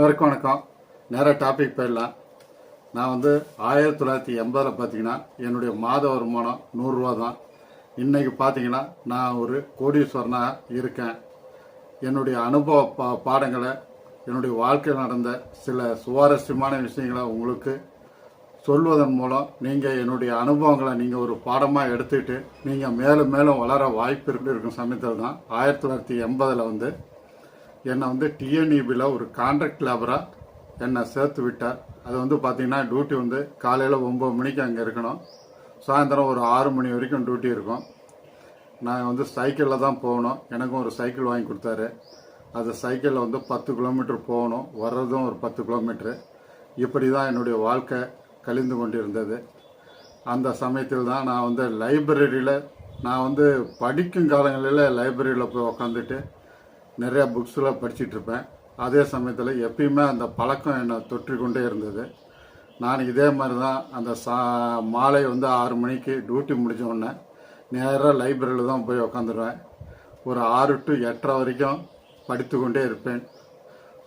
அனைவருக்கும் வணக்கம். நேராக டாபிக் போயிடலாம். நான் வந்து ஆயிரத்தி தொள்ளாயிரத்தி எண்பதில் பார்த்தீங்கன்னா என்னுடைய மாத வருமானம் நூறுரூவா தான். இன்றைக்கி பார்த்தீங்கன்னா நான் ஒரு கோடீஸ்வரனாக இருக்கேன். என்னுடைய அனுபவ பா பாடங்களை என்னுடைய வாழ்க்கையில் நடந்த சில சுவாரஸ்யமான விஷயங்களை உங்களுக்கு சொல்வதன் மூலம் நீங்கள் என்னுடைய அனுபவங்களை நீங்கள் ஒரு பாடமாக எடுத்துக்கிட்டு நீங்கள் மேலும் மேலும் வளர வாய்ப்பு இருக்கு இருக்கும் சமயத்தில் தான். ஆயிரத்தி தொள்ளாயிரத்தி எண்பதில் வந்து என்னை வந்து டிஎன்இபியில் ஒரு கான்ட்ராக்ட் லேபராக என்னை சேர்த்து விட்டார். அது வந்து பார்த்திங்கன்னா டியூட்டி வந்து காலையில் ஒம்பது மணிக்கு அங்கே இருக்கணும். சாயந்தரம் ஒரு ஆறு மணி வரைக்கும் டியூட்டி இருக்கும். நான் வந்து சைக்கிளில் தான் போகணும். எனக்கும் ஒரு சைக்கிள் வாங்கி கொடுத்தாரு. அது சைக்கிளில் வந்து பத்து கிலோமீட்டர் போகணும். வர்றதும் ஒரு பத்து கிலோமீட்ரு இப்படி தான் என்னுடைய வாழ்க்கை கழிந்து கொண்டிருந்தது. அந்த சமயத்தில் தான் நான் வந்து லைப்ரரியில் நான் வந்து படிக்கும் காலங்களில் லைப்ரரியில் போய் உக்காந்துட்டு நிறையா புக்ஸ்லாம் படிச்சிட்டு இருப்பேன் அதே சமயத்தில் எப்பயுமே அந்த பழக்கம் என்னை தொற்றிக்கொண்டே இருந்தது. நான் இதே மாதிரி தான் அந்த சா மாலை வந்து ஆறு மணிக்கு டியூட்டி முடிஞ்ச உடனே நேராக லைப்ரரியில் தான் போய் உக்காந்துருவேன். ஒரு ஆறு டு எட்டரை வரைக்கும் படித்து கொண்டே இருப்பேன்.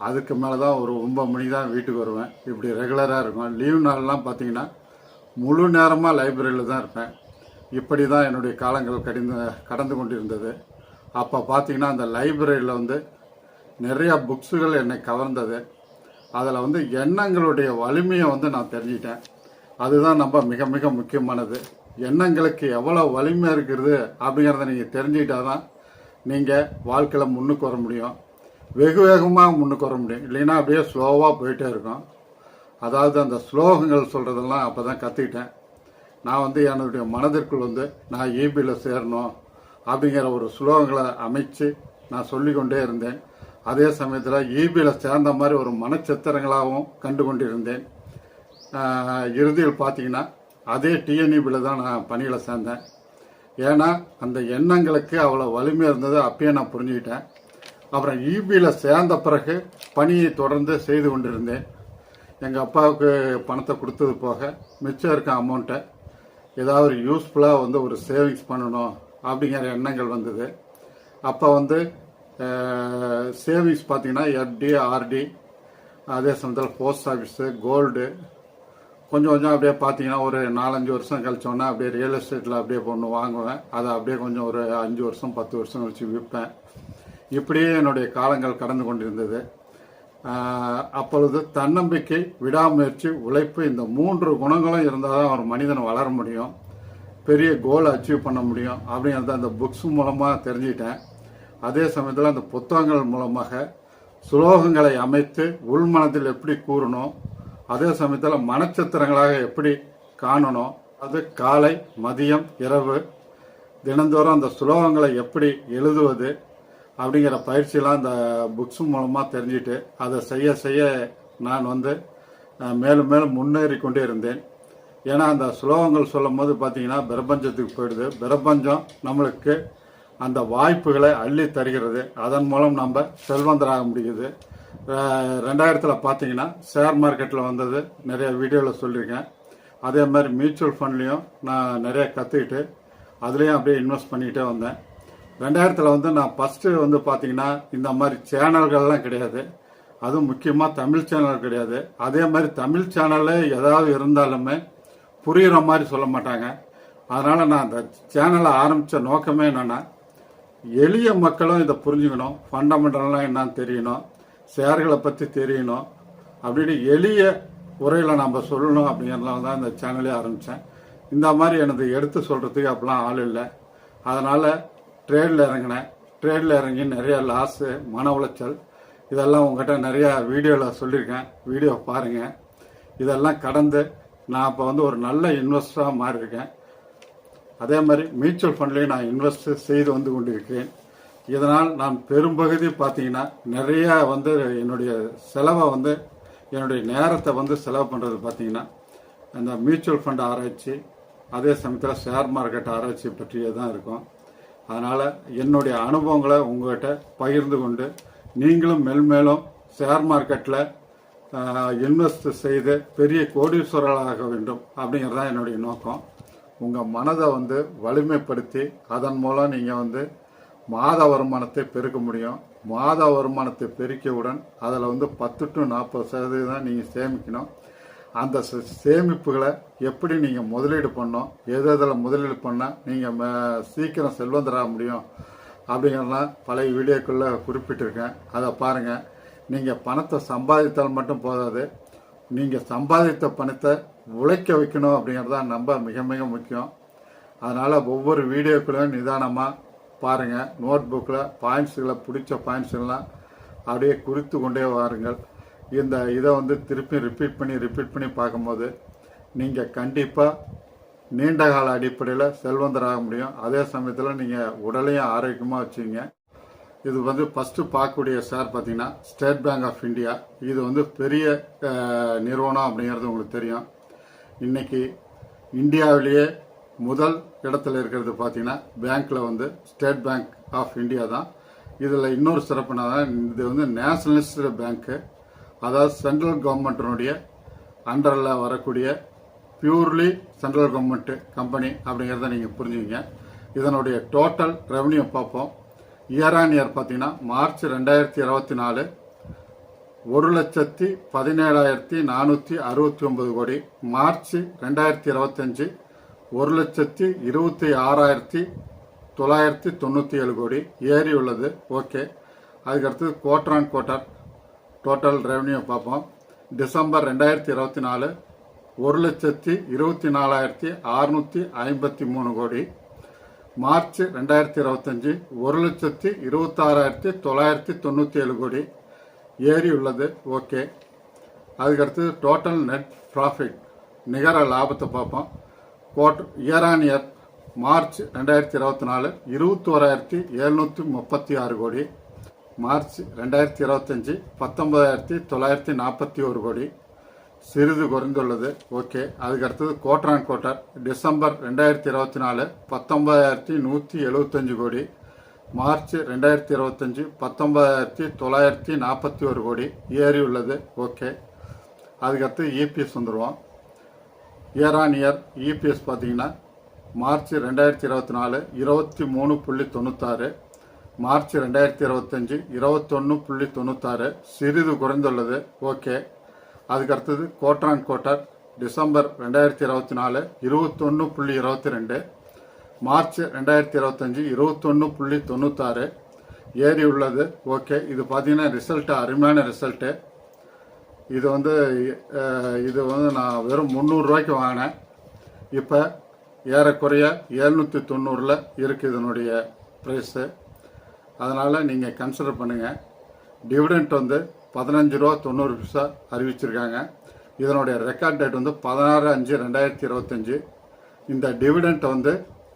அதுக்கு மேலே தான் ஒரு ஒம்பது மணி தான் வீட்டுக்கு வருவேன். இப்படி ரெகுலராக இருக்கும். லீவ் நாள்லாம் பார்த்தீங்கன்னா முழு நேரமாக லைப்ரரியில் தான் இருப்பேன். இப்படி தான் என்னுடைய காலங்கள் கடிந்து கடந்து கொண்டிருந்தது. அப்போ பார்த்தீங்கன்னா அந்த லைப்ரரியில் வந்து நிறையா புக்ஸுகள் என்னை கவர்ந்தது. அதில் வந்து எண்ணங்களுடைய வலிமையை வந்து நான் தெரிஞ்சிட்டேன் அதுதான் நம்ம மிக மிக முக்கியமானது. எண்ணங்களுக்கு எவ்வளோ வலிமை இருக்கிறது அப்படிங்கிறத நீங்கள் தெரிஞ்சுக்கிட்டா தான் நீங்கள் வாழ்க்கையில் முன்னுக்கு வர முடியும். வெகு வேகமாக முன்னுக்கு வர முடியும். இல்லைன்னா அப்படியே ஸ்லோவாக போயிட்டே இருக்கும். அதாவது அந்த ஸ்லோகங்கள் சொல்கிறதெல்லாம் அப்போ தான் கற்றுக்கிட்டேன் நான் வந்து என்னுடைய மனதிற்குள் வந்து நான் ஈபியில் சேரணும். அப்படிங்கிற ஒரு ஸ்லோகங்களை அமைச்சு நான் சொல்லிக்கொண்டே இருந்தேன். அதே சமயத்தில் ஈபியில் சேர்ந்த மாதிரி ஒரு மனச்சித்திரங்களாகவும் கண்டு கொண்டிருந்தேன் இறுதியில் பார்த்தீங்கன்னா அதே டிஎன்இபியில் தான் நான் பணியில் சேர்ந்தேன். ஏன்னா அந்த எண்ணங்களுக்கு அவ்வளோ வலிமை இருந்தது அப்பயே நான் புரிஞ்சுக்கிட்டேன். அப்புறம் ஈபியில் சேர்ந்த பிறகு பணியை தொடர்ந்து செய்து கொண்டிருந்தேன். எங்கள் அப்பாவுக்கு பணத்தை கொடுத்தது போக மிச்சம் இருக்க அமௌண்ட்டை ஏதாவது ஒரு யூஸ்ஃபுல்லாக வந்து ஒரு சேவிங்ஸ் பண்ணணும் அப்படிங்கிற எண்ணங்கள் வந்தது. அப்போ வந்து சேவிங்ஸ் பார்த்தீங்கன்னா எஃப்டி ஆர்டி அதே சமயத்தில் போஸ்ட் ஆஃபீஸு கோல்டு கொஞ்சம் கொஞ்சம் அப்படியே பார்த்தீங்கன்னா ஒரு நாலஞ்சு வருஷம் கழிச்சோன்னா அப்படியே ரியல் எஸ்டேட்டில் அப்படியே ஒன்று வாங்குவேன். அதை அப்படியே கொஞ்சம் ஒரு அஞ்சு வருஷம் பத்து வருஷம் கழிச்சு விற்பேன் இப்படியே என்னுடைய காலங்கள் கடந்து கொண்டிருந்தது. அப்பொழுது தன்னம்பிக்கை விடாமுயற்சி உழைப்பு இந்த மூன்று குணங்களும் இருந்தால் தான் ஒரு மனிதன் வளர முடியும். பெரிய கோல் அச்சீவ் பண்ண முடியும் அப்படிங்கிறத அந்த புக்ஸ் மூலமாக தெரிஞ்சுக்கிட்டேன். அதே சமயத்தில் அந்த புத்தகங்கள் மூலமாக சுலோகங்களை அமைத்து உள்மனத்தில் எப்படி கூறணும் அதே சமயத்தில் மனச்சித்திரங்களாக எப்படி காணணும் அது காலை மதியம் இரவு தினந்தோறும் அந்த சுலோகங்களை எப்படி எழுதுவது அப்படிங்கிற பயிற்சியெல்லாம் அந்த புக்ஸ் மூலமாக தெரிஞ்சுட்டு அதை செய்ய செய்ய நான் வந்து மேலும் மேலும் முன்னேறி கொண்டே இருந்தேன். ஏன்னா அந்த ஸ்லோகங்கள் சொல்லும் போது பார்த்தீங்கன்னா பிரபஞ்சத்துக்கு போயிடுது. பிரபஞ்சம் நம்மளுக்கு அந்த வாய்ப்புகளை அள்ளி தருகிறது. அதன் மூலம் நம்ம செல்வந்தராக முடியுது. ரெண்டாயிரத்தில் பார்த்தீங்கன்னா ஷேர் மார்க்கெட்டில் வந்தது. நிறைய வீடியோவில் சொல்லியிருக்கேன். அதே மாதிரி மியூச்சுவல் ஃபண்ட்லேயும் நான் நிறைய கற்றுக்கிட்டு அதுலேயும் அப்படியே இன்வெஸ்ட் பண்ணிக்கிட்டே வந்தேன். ரெண்டாயிரத்தில் வந்து நான் ஃபஸ்ட்டு வந்து பார்த்தீங்கன்னா இந்த மாதிரி சேனல்கள்லாம் கிடையாது. அதுவும் முக்கியமாக தமிழ் சேனல் கிடையாது. அதே மாதிரி தமிழ் சேனலில் ஏதாவது இருந்தாலுமே புரிகிற மாதிரி சொல்ல மாட்டாங்க. அதனால் நான் அந்த சேனலை ஆரம்பித்த நோக்கமே என்னென்னா எளிய மக்களும் இதை புரிஞ்சுக்கணும். ஃபண்டமெண்டல்லாம் என்னன்னு தெரியணும். ஷேர்களை பற்றி தெரியணும். அப்படின்னு எளிய உரையில் நம்ம சொல்லணும் அப்படிங்கிறதுனால தான் இந்த சேனலே ஆரம்பித்தேன் இந்த மாதிரி எனது எடுத்து சொல்கிறதுக்கு அப்போலாம் ஆள் இல்லை. அதனால் ட்ரேடில் இறங்கினேன். ட்ரேடில் இறங்கி நிறைய லாஸு மன உளைச்சல் இதெல்லாம் உங்ககிட்ட நிறையா வீடியோவில் சொல்லியிருக்கேன். வீடியோ பாருங்கள் இதெல்லாம் கடந்து நான் இப்போ வந்து ஒரு நல்ல இன்வெஸ்டராக மாறியிருக்கேன். அதே மாதிரி மியூச்சுவல் ஃபண்ட்லேயும் நான் இன்வெஸ்ட் செய்து வந்து கொண்டிருக்கிறேன். இதனால் நான் பெரும்பகுதி பார்த்தீங்கன்னா நிறையா வந்து என்னுடைய செலவை வந்து என்னுடைய நேரத்தை வந்து செலவு பண்ணுறது பார்த்தீங்கன்னா அந்த மியூச்சுவல் ஃபண்ட் ஆராய்ச்சி அதே சமயத்தில் ஷேர் மார்க்கெட் ஆராய்ச்சி பற்றியே தான் இருக்கும். அதனால் என்னுடைய அனுபவங்களை உங்கள்கிட்ட பகிர்ந்து கொண்டு நீங்களும் மெல்மேலும் ஷேர் மார்க்கெட்டில் இன்வெஸ்ட் செய்து பெரிய கோடீஸ்வரராக வேண்டும் அப்படிங்கிறது தான் என்னுடைய நோக்கம். உங்கள் மனதை வந்து வலிமைப்படுத்தி அதன் மூலம் நீங்கள் வந்து மாத வருமானத்தை பெருக்க முடியும். மாத வருமானத்தை பெருக்கியவுடன் அதில் வந்து பத்து டு நாற்பது சதவீதம் நீங்கள் சேமிக்கணும். அந்த சேமிப்புகளை எப்படி நீங்கள் முதலீடு பண்ணணும் எது எதில் முதலீடு பண்ணால் நீங்கள் சீக்கிரம் செல்வந்தராக முடியும் அப்படிங்கிறலாம் பழைய வீடியோக்குள்ளே குறிப்பிட்டிருக்கேன். அதை பாருங்கள் நீங்கள் பணத்தை சம்பாதித்தால் மட்டும் போதாது. நீங்கள் சம்பாதித்த பணத்தை உழைக்க வைக்கணும் அப்படிங்கிறது தான் நம்ம மிக மிக முக்கியம். அதனால் ஒவ்வொரு வீடியோக்குள்ளையும் நிதானமாக பாருங்கள் நோட் புக்கில் பாயிண்ட்ஸுகளை பிடிச்ச பாயிண்ட்ஸ்லாம் அப்படியே குறித்து கொண்டே வாருங்கள். இந்த இதை வந்து திருப்பி ரிப்பீட் பண்ணி ரிப்பீட் பண்ணி பார்க்கும்போது நீங்கள் கண்டிப்பாக நீண்ட கால அடிப்படையில் செல்வந்தராக முடியும். அதே சமயத்தில் நீங்கள் உடலையும் ஆரோக்கியமாக வச்சுங்க. இது வந்து ஃபஸ்ட்டு பார்க்கக்கூடிய ஷேர் பார்த்தீங்கன்னா ஸ்டேட் பேங்க் ஆஃப் இந்தியா இது வந்து பெரிய நிறுவனம் அப்படிங்கிறது உங்களுக்கு தெரியும். இன்னைக்கு இந்தியாவிலேயே முதல் இடத்துல இருக்கிறது பார்த்தீங்கன்னா பேங்க்கில் வந்து ஸ்டேட் பேங்க் ஆஃப் இந்தியா தான். இதில் இன்னொரு சிறப்புனா இது வந்து நேஷனலிஸ்ட் பேங்க்கு அதாவது சென்ட்ரல் கவர்மெண்ட்டினுடைய அண்டரில் வரக்கூடிய பியூர்லி சென்ட்ரல் கவர்மெண்ட் கம்பெனி அப்படிங்கிறத நீங்கள் புரிஞ்சுங்க இதனுடைய டோட்டல் ரெவன்யூ பார்ப்போம். இயர் ஆன் இயர் பார்த்தீங்கன்னா மார்ச் ரெண்டாயிரத்தி இருபத்தி நாலு ஒரு லட்சத்தி பதினேழாயிரத்தி நானூற்றி அறுபத்தி ஒன்பது கோடி மார்ச் ரெண்டாயிரத்தி இருபத்தஞ்சு ஒரு லட்சத்தி இருபத்தி ஆறாயிரத்தி தொள்ளாயிரத்தி தொண்ணூற்றி ஏழு கோடி ஏறி உள்ளது. ஓகே. அதுக்கடுத்து quarter on quarter total revenue பார்ப்போம். டிசம்பர் ரெண்டாயிரத்தி இருபத்தி நாலு ஒரு லட்சத்தி இருபத்தி நாலாயிரத்தி அறுநூற்றி ஐம்பத்தி மூணு கோடி மார்ச் ரெண்டாயிரத்தி இருபத்தஞ்சி ஒரு லட்சத்தி இருபத்தாறாயிரத்தி தொள்ளாயிரத்தி தொண்ணூற்றி ஏழு கோடி ஏறி உள்ளது. ஓகே. அதுக்கடுத்து டோட்டல் நெட் ப்ராஃபிட் நிகர லாபத்தை பார்ப்போம். கோட் இயர் ஆன் இயர் மார்ச் ரெண்டாயிரத்தி இருபத்தி நாலு இருபத்தோராயிரத்தி எழுநூற்றி முப்பத்தி ஆறு கோடி. மார்ச் ரெண்டாயிரத்தி இருபத்தஞ்சி பத்தொன்பதாயிரத்தி தொள்ளாயிரத்தி நாற்பத்தி ஒரு கோடி. சிறிது குறைந்துள்ளது. ஓகே. அதுக்கு அடுத்தது கோட்டர் அண்ட் டிசம்பர் ரெண்டாயிரத்தி இருபத்தி நாலு பத்தொன்பதாயிரத்தி நூற்றி எழுபத்தஞ்சு கோடி. மார்ச் ரெண்டாயிரத்தி இருபத்தஞ்சு பத்தொன்பதாயிரத்தி தொள்ளாயிரத்தி நாற்பத்தி ஒரு கோடி. ஏறி உள்ளது. ஓகே. அதுக்கடுத்து இபிஎஸ் வந்துடுவோம் இயர் ஆன் இயர் இபிஎஸ் பார்த்தீங்கன்னா மார்ச் ரெண்டாயிரத்தி இருபத்தி நாலு இருபத்தி மூணு புள்ளி தொண்ணூத்தாறு. மார்ச் ரெண்டாயிரத்தி இருபத்தஞ்சு இருபத்தொன்று புள்ளி தொண்ணூத்தாறு. சிறிது குறைந்துள்ளது. ஓகே. அதுக்கடுத்தது குவார்டர் அண்ட் குவார்டர் டிசம்பர் ரெண்டாயிரத்தி இருபத்தி நாலு இருபத்தொன்று புள்ளி இருபத்தி ரெண்டு மார்ச் ரெண்டாயிரத்தி இருபத்தஞ்சி இருபத்தொன்று புள்ளி தொண்ணூத்தாறு ஏறி உள்ளது ஓகே இது பார்த்தீங்கன்னா ரிசல்ட்டு அருமையான ரிசல்ட்டு இது வந்து இது வந்து நான் வெறும் முந்நூறுரூவாய்க்கு வாங்கினேன். இப்போ ஏறக்குறைய எழுநூற்றி தொண்ணூறில் இருக்குது இதனுடைய ப்ரைஸு அதனால் நீங்கள் கன்சிடர் பண்ணுங்கள் டிவிடெண்ட் வந்து பதினஞ்சு ரூபா தொண்ணூறு பைசா அறிவிச்சிருக்காங்க. இதனுடைய ரெக்கார்ட் டேட் வந்து பதினாறு அஞ்சு ரெண்டாயிரத்தி இருபத்தஞ்சு. இந்த டிவிடெண்ட் வந்து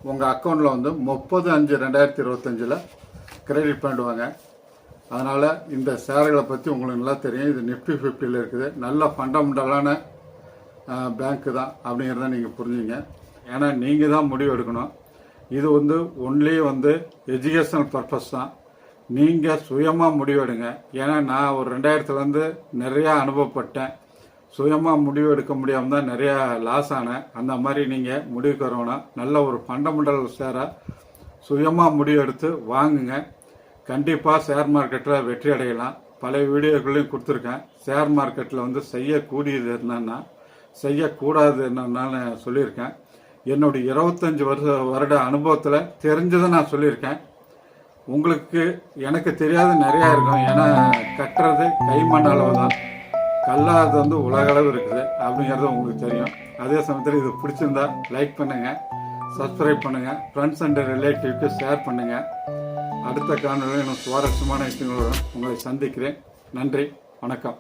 உங்கள் அக்கௌண்ட்டில் வந்து முப்பது அஞ்சு ரெண்டாயிரத்தி இருபத்தஞ்சில் கிரெடிட் பண்ணிடுவாங்க. அதனால் இந்த ஷேர்களை பற்றி உங்களுக்கு நல்லா தெரியும். இது நிஃப்டி ஃபிஃப்டியில் இருக்குது. நல்ல ஃபண்டமெண்டலான பேங்க்கு தான் அப்படிங்கிறத நீங்கள் புரிஞ்சுங்க. ஏன்னா நீங்கள் தான் முடிவு எடுக்கணும். இது வந்து ஒன்லி வந்து எஜுகேஷனல் பர்பஸ் தான். நீங்கள் சுயமாக முடிவெடுங்க. ஏன்னா நான் ஒரு ரெண்டாயிரத்துலேருந்து நிறையா அனுபவப்பட்டேன். சுயமாக முடிவு எடுக்க முடியாமல் தான் நிறையா லாஸ் ஆனேன். அந்த மாதிரி நீங்கள் முடிவுக்கு வரணும் நல்ல ஒரு ஃபண்டமெண்டல் ஷேராக சுயமாக முடிவு எடுத்து வாங்குங்க. கண்டிப்பாக ஷேர் மார்க்கெட்டில் வெற்றி அடையலாம். பல வீடியோக்களையும் கொடுத்துருக்கேன். ஷேர் மார்க்கெட்டில் வந்து செய்யக்கூடியது என்னன்னா செய்யக்கூடாது என்னன்னு சொல்லியிருக்கேன். என்னுடைய இருபத்தஞ்சி வருஷ வருட அனுபவத்தில் தெரிஞ்சதை நான் சொல்லியிருக்கேன். உங்களுக்கு எனக்கு தெரியாத நிறையா இருக்கும். ஏன்னா கட்டுறது கைமண் அளவு தான். கல்லாதது வந்து உலகளவு இருக்குது. அப்படிங்கிறது உங்களுக்கு தெரியும். அதே சமயத்தில் இது பிடிச்சிருந்தா லைக் பண்ணுங்கள் சப்ஸ்கிரைப் பண்ணுங்கள் ஃப்ரெண்ட்ஸ் அண்ட் ரிலேட்டிவ்க்கு ஷேர் பண்ணுங்கள் அடுத்த காணொலியில் இன்னும் சுவாரஸ்யமான விஷயங்களுடன் உங்களை சந்திக்கிறேன். நன்றி வணக்கம்.